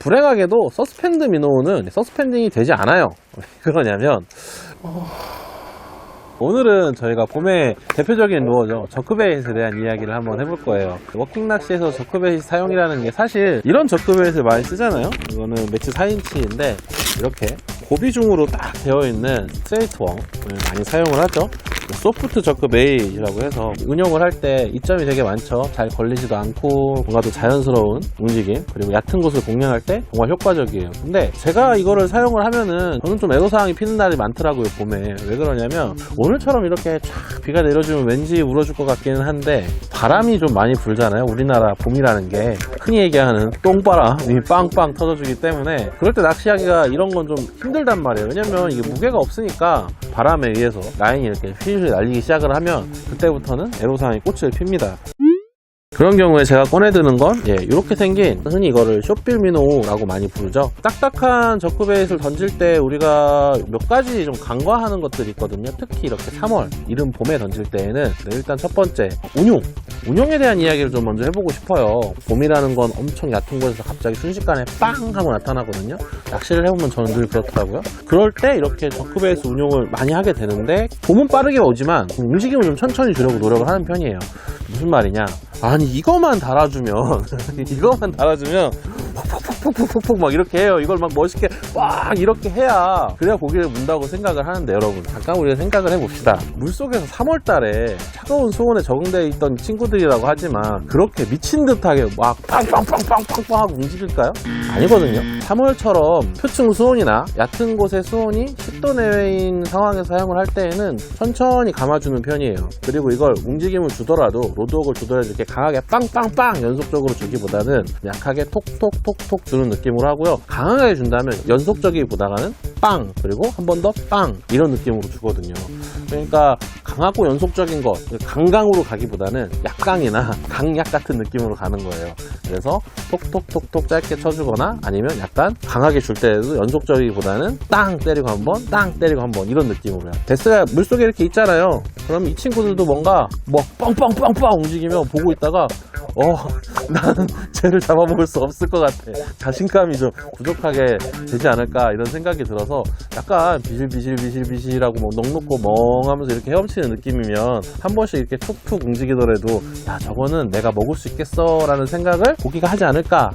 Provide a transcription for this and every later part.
불행하게도 서스펜드 미노는 서스펜딩이 되지 않아요. 왜 그러냐면 오늘은 저희가 봄의 대표적인 루어죠. 저크베이스에 대한 이야기를 한번 해볼 거예요. 워킹 낚시에서 저크베이스 사용이라는 게 사실 이런 저크베이스를 많이 쓰잖아요. 이거는 매치 4인치인데 이렇게 고비중으로 딱 되어 있는 스트레이트 웡을 많이 사용을 하죠. 소프트 저크 베이라고 해서 운용을 할 때 이점이 되게 많죠. 잘 걸리지도 않고 뭔가 더 자연스러운 움직임 그리고 얕은 곳을 공략할 때 정말 효과적이에요. 근데 제가 이거를 사용을 하면은 저는 좀 애로사항이 피는 날이 많더라고요 봄에 왜 그러냐면 오늘처럼 이렇게 쫙 비가 내려주면 왠지 울어줄 것 같기는 한데 바람이 좀 많이 불잖아요. 우리나라 봄이라는 게 흔히 얘기하는 똥바람이 빵빵 터져주기 때문에 그럴 때 낚시하기가 이런 건 좀 힘들단 말이에요. 왜냐면 이게 무게가 없으니까 바람에 의해서 라인이 이렇게 휘휘 날리기 시작을 하면 그때부터는 애로사항이 꽃을 핍니다. 그런 경우에 제가 꺼내드는 건, 예, 이렇게 생긴, 흔히 이거를 쇼필미노라고 많이 부르죠. 딱딱한 저크 베이스를 던질 때 우리가 몇 가지 좀 간과하는 것들이 있거든요. 특히 이렇게 3월, 이른 봄에 던질 때에는, 네, 일단 첫 번째, 운용. 운용에 대한 이야기를 좀 먼저 해보고 싶어요. 봄이라는 건 엄청 얕은 곳에서 갑자기 순식간에 빵! 하고 나타나거든요. 낚시를 해보면 저는 늘 그렇더라고요. 그럴 때 이렇게 저크 베이스 운용을 많이 하게 되는데, 봄은 빠르게 오지만, 움직임을 좀 천천히 주려고 노력을 하는 편이에요. 무슨 말이냐? 아니 이거만 달아주면 이거만 달아주면 푹푹푹푹푹푹 막 이렇게 해요. 이걸 막 멋있게 빡 이렇게 해야 그래야 고기를 문다고 생각을 하는데 여러분 잠깐 우리가 생각을 해봅시다. 물속에서 3월달에 차가운 수온에 적응되어 있던 친구들이라고 하지만 그렇게 미친 듯하게 막 빵빵빵빵빵빵 움직일까요? 아니거든요. 3월처럼 표층 수온이나 얕은 곳의 수온이 10도 내외인 상황에서 사용을 할 때에는 천천히 감아주는 편이에요. 그리고 이걸 움직임을 주더라도 로드웍을 주더라도 이렇게 강하게 빵빵빵 연속적으로 주기보다는 약하게 톡톡톡 톡 주는 느낌으로 하고요. 강하게 준다면 연속적이보다는 빵 그리고 한 번 더 빵 이런 느낌으로 주거든요. 그러니까 강하고 연속적인 것 강강으로 가기보다는 약강이나 강약 같은 느낌으로 가는 거예요. 그래서 톡톡톡톡 짧게 쳐주거나 아니면 약간 강하게 줄 때도 연속적이보다는 땅 때리고 한 번, 땅 때리고 한 번 이런 느낌으로요. 데스가 물속에 이렇게 있잖아요. 그럼 이 친구들도 뭔가 뭐 뻥뻥뻥뻥 움직이면 보고 있다가 어 나는 쟤를 잡아먹을 수 없을 것 같아. 자신감이 좀 부족하게 되지 않을까 이런 생각이 들어서 약간 비실비실비실비실하고 뭐 넉넉고 멍하면서 이렇게 헤엄치 는 느낌이면 한 번씩 이렇게 툭툭 움직이더라도 야 저거는 내가 먹을 수 있겠어 라는 생각을 고기가 하지 않을까?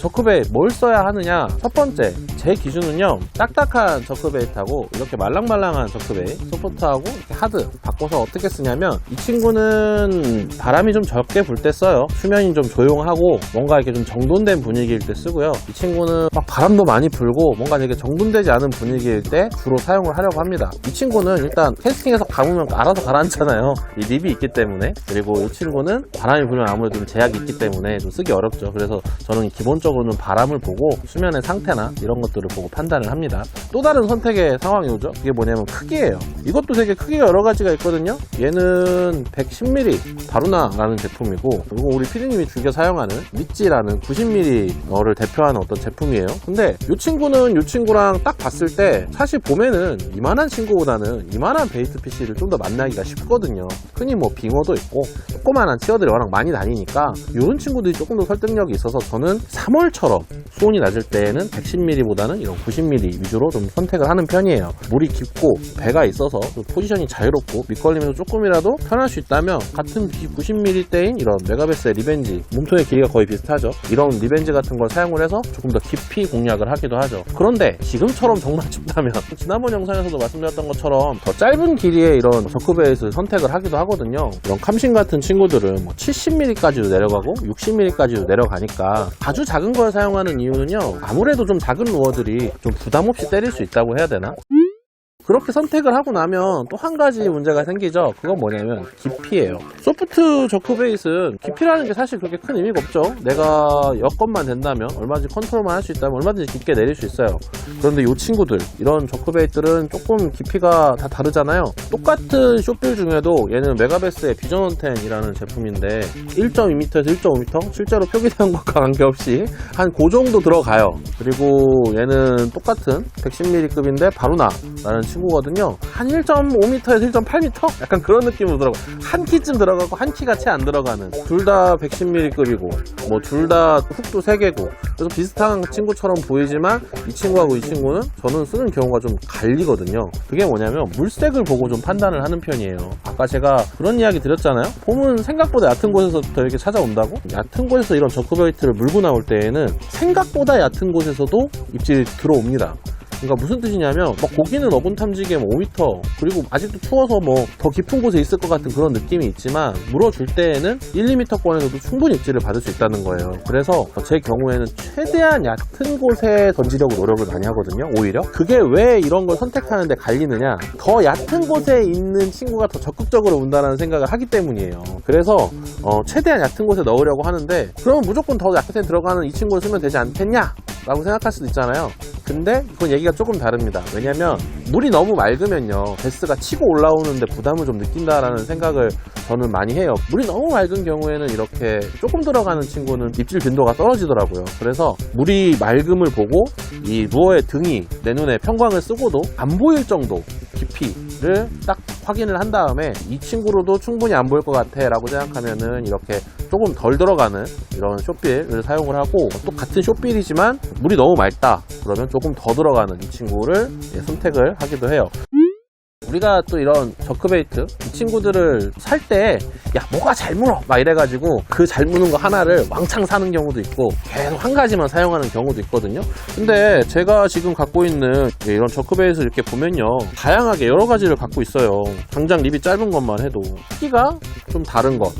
저크베이 뭘 써야 하느냐? 첫 번째 제 기준은요 딱딱한 저크베이트하고 이렇게 말랑말랑한 저크베이 소프트하고 이렇게 하드 바꿔서 어떻게 쓰냐면 이 친구는 바람이 좀 적게 불 때 써요. 수면이 좀 조용하고 뭔가 이렇게 좀 정돈된 분위기일 때 쓰고요. 이 친구는 막 바람도 많이 불고 뭔가 되게 정돈되지 않은 분위기일 때 주로 사용을 하려고 합니다. 이 친구는 일단 캐스팅에서 감으면 알아서 가라앉잖아요. 이 립이 있기 때문에. 그리고 이 친구는 바람이 불면 아무래도 좀 제약이 있기 때문에 좀 쓰기 어렵죠. 그래서 저는 기본적으로는 바람을 보고 수면의 상태나 이런 것 들을 보고 판단을 합니다. 또 다른 선택의 상황이 오죠. 그게 뭐냐면 크기예요. 이것도 되게 크기가 여러 가지가 있거든요. 얘는 110mm 바루나라는 제품이고 그리고 우리 피디님이 즐겨 사용하는 미찌라는 90mm를 대표하는 어떤 제품이에요. 근데 이 친구는 이 친구랑 딱 봤을 때 사실 봄에는 이만한 친구보다는 이만한 베이트 피쉬를 좀 더 만나기가 쉽거든요. 흔히 뭐 빙어도 있고 조그만한 치어들이 워낙 많이 다니니까 이런 친구들이 조금 더 설득력이 있어서 저는 3월처럼 수온이 낮을 때에는 110mm보다 는 이런 90mm 위주로 좀 선택을 하는 편이에요. 물이 깊고 배가 있어서 좀 포지션이 자유롭고 밑걸림에서 조금이라도 편할 수 있다면 같은 90mm 대인 이런 메가베스의 리벤지 몸통의 길이가 거의 비슷하죠. 이런 리벤지 같은 걸 사용을 해서 조금 더 깊이 공략을 하기도 하죠. 그런데 지금처럼 정말 춥다면 지난번 영상에서도 말씀드렸던 것처럼 더 짧은 길이의 이런 저크베이스 선택을 하기도 하거든요. 이런 캄신 같은 친구들은 뭐 70mm까지도 내려가고 60mm까지도 내려가니까 아주 작은 걸 사용하는 이유는요. 아무래도 좀 작은 루어 들이 좀 부담 없이 때릴 수 있다고 해야 되나 그렇게 선택을 하고 나면 또 한 가지 문제가 생기죠. 그건 뭐냐면 깊이예요. 소프트 저크 베이스는 깊이라는 게 사실 그렇게 큰 의미가 없죠. 내가 여건만 된다면 얼마든지 컨트롤만 할 수 있다면 얼마든지 깊게 내릴 수 있어요. 그런데 이 친구들 이런 저크 베이스들은 조금 깊이가 다 다르잖아요. 똑같은 쇼필 중에도 얘는 메가베스의 비전 10이라는 제품인데 1.2m에서 1.5m 실제로 표기된 것과 관계없이 한 그 정도 들어가요. 그리고 얘는 똑같은 110mm급인데 바루나라는 친구거든요. 한 1.5m에서 1.8m? 약간 그런 들어가. 한 키쯤 들어가고 한 키가 채 안 들어가는. 둘 다 110mm급이고, 뭐 둘 다 훅도 3개고. 그래서 비슷한 친구처럼 보이지만 이 친구하고 이 친구는 저는 쓰는 경우가 좀 갈리거든요. 그게 뭐냐면 물색을 보고 좀 판단을 하는 편이에요. 아까 제가 그런 이야기 드렸잖아요. 봄은 생각보다 얕은 곳에서부터 이렇게 찾아온다고? 얕은 곳에서 이런 저크베이트를 물고 나올 때에는 생각보다 얕은 곳에서도 입질이 들어옵니다. 그러니까 무슨 뜻이냐면 막 고기는 어군 탐지기에 뭐 5m 그리고 아직도 추워서 뭐 더 깊은 곳에 있을 것 같은 그런 느낌이 있지만 물어줄 때에는 1, 2m권에서도 충분히 입질을 받을 수 있다는 거예요. 그래서 제 경우에는 최대한 얕은 곳에 던지려고 노력을 많이 하거든요. 오히려 그게 왜 이런 걸 선택하는데 갈리느냐 더 얕은 곳에 있는 친구가 더 적극적으로 온다는 생각을 하기 때문이에요. 그래서 어, 최대한 얕은 곳에 넣으려고 하는데 그러면 무조건 더 얕은 곳에 들어가는 이 친구를 쓰면 되지 않겠냐? 라고 생각할 수도 있잖아요. 근데 그건 얘기가 조금 다릅니다. 왜냐면 물이 너무 맑으면요. 베스가 치고 올라오는데 부담을 좀 느낀다라는 생각을 저는 많이 해요. 물이 너무 맑은 경우에는 이렇게 조금 들어가는 친구는 입질 빈도가 떨어지더라고요. 그래서 물이 맑음을 보고 이 루어의 등이 내 눈에 평광을 쓰고도 안 보일 정도 깊이를 딱 확인을 한 다음에 이 친구로도 충분히 안 보일 것 같아 라고 생각하면은 이렇게 조금 덜 들어가는 이런 쇼필을 사용을 하고 또 같은 쇼필이지만 물이 너무 맑다. 그러면 조금 더 들어가는 이 친구를 예, 선택을 하기도 해요 우리가 또 이런 저크베이트 이 친구들을 살 때 야 뭐가 잘 물어? 막 이래가지고 그 잘 무는 거 하나를 왕창 사는 경우도 있고 계속 한 가지만 사용하는 경우도 있거든요. 근데 제가 지금 갖고 있는 이런 저크베이트 이렇게 보면요 다양하게 여러 가지를 갖고 있어요. 당장 립이 짧은 것만 해도. 크기가 좀 다른 것.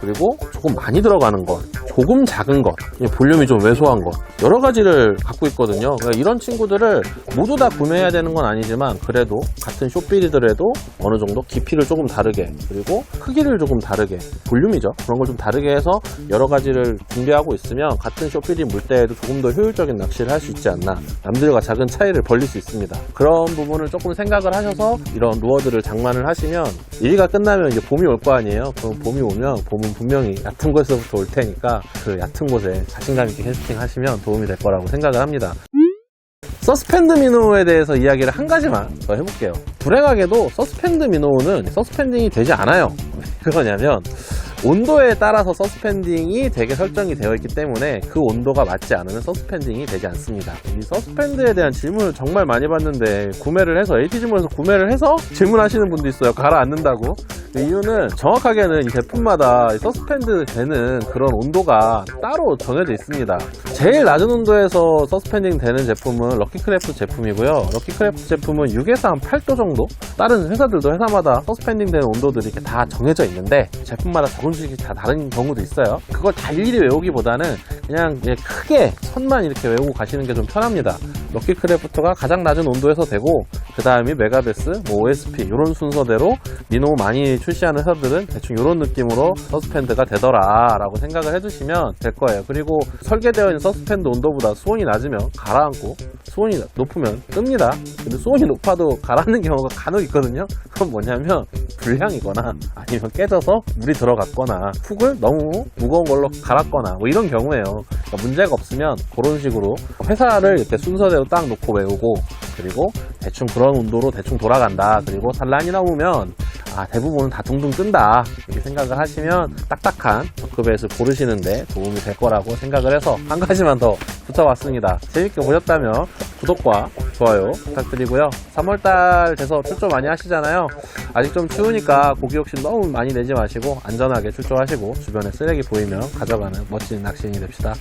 그리고 조금 많이 들어가는 것, 조금 작은 것, 볼륨이 좀 왜소한 것, 여러 가지를 갖고 있거든요. 그러니까 이런 친구들을 모두 다 구매해야 되는 건 아니지만, 그래도 같은 쇼필이더라도 어느 정도 깊이를 조금 다르게, 그리고 크기를 조금 다르게, 볼륨이죠. 그런 걸 좀 다르게 해서 여러 가지를 준비하고 있으면, 같은 쇼필이 물 때에도 조금 더 효율적인 낚시를 할 수 있지 않나. 남들과 작은 차이를 벌릴 수 있습니다. 그런 부분을 조금 생각을 하셔서 이런 루어들을 장만을 하시면, 일기가 끝나면 이제 봄이 올 거 아니에요. 그럼 봄이 오면, 봄은 분명히 얕은 곳에서부터 올 테니까 그 얕은 곳에 자신감 있게 캐스팅 하시면 도움이 될 거라고 생각을 합니다. 서스펜드 미노에 대해서 이야기를 한 가지만 더 해볼게요. 불행하게도 서스펜드 미노는 서스펜딩이 되지 않아요. 왜 그러냐면 온도에 따라서 서스펜딩이 되게 설정이 되어 있기 때문에 그 온도가 맞지 않으면 서스펜딩이 되지 않습니다. 이 서스펜드에 대한 질문을 정말 많이 받는데 구매를 해서 ATG몰에서 구매를 해서 질문하시는 분도 있어요. 가라앉는다고. 그 이유는 정확하게는 이 제품마다 이 서스펜드 되는 그런 온도가 따로 정해져 있습니다. 제일 낮은 온도에서 서스펜딩 되는 제품은 럭키크래프트 제품이고요. 럭키크래프트 제품은 6에서 한 8도 정도? 다른 회사들도 회사마다 서스펜딩 되는 온도들이 다 정해져 있는데 제품마다 조금씩 다 다른 경우도 있어요. 그걸 다 일일이 외우기보다는 그냥 크게 선만 이렇게 외우고 가시는 게 좀 편합니다. 럭키크래프트가 가장 낮은 온도에서 되고 그 다음이 메가베스, 뭐 OSP 이런 순서대로 미노 많이 출시하는 회사들은 대충 이런 느낌으로 서스펜드가 되더라 라고 생각을 해주시면 될 거예요. 그리고 설계되어 있는 서스펜드 온도보다 수온이 낮으면 가라앉고 수온이 높으면 뜹니다. 근데 수온이 높아도 가라앉는 경우가 간혹 있거든요. 그건 뭐냐면 불량이거나 아니면 깨져서 물이 들어갔거나 훅을 너무 무거운 걸로 갈았거나 뭐 이런 경우에요. 그러니까 문제가 없으면 그런 식으로 회사를 이렇게 순서대로 딱 놓고 외우고 그리고 대충 그런 온도로 대충 돌아간다. 그리고 산란이 나오면 아, 대부분은 다 둥둥 뜬다. 이렇게 생각을 하시면 딱딱한 저크벳을 고르시는데 도움이 될 거라고 생각을 해서 한 가지만 더 붙여봤습니다. 재밌게 보셨다면 구독과 좋아요 부탁드리고요. 3월달 돼서 출조 많이 하시잖아요. 아직 좀 추우니까 고기 욕심 너무 많이 내지 마시고 안전하게 출조하시고 주변에 쓰레기 보이면 가져가는 멋진 낚시인이 됩시다.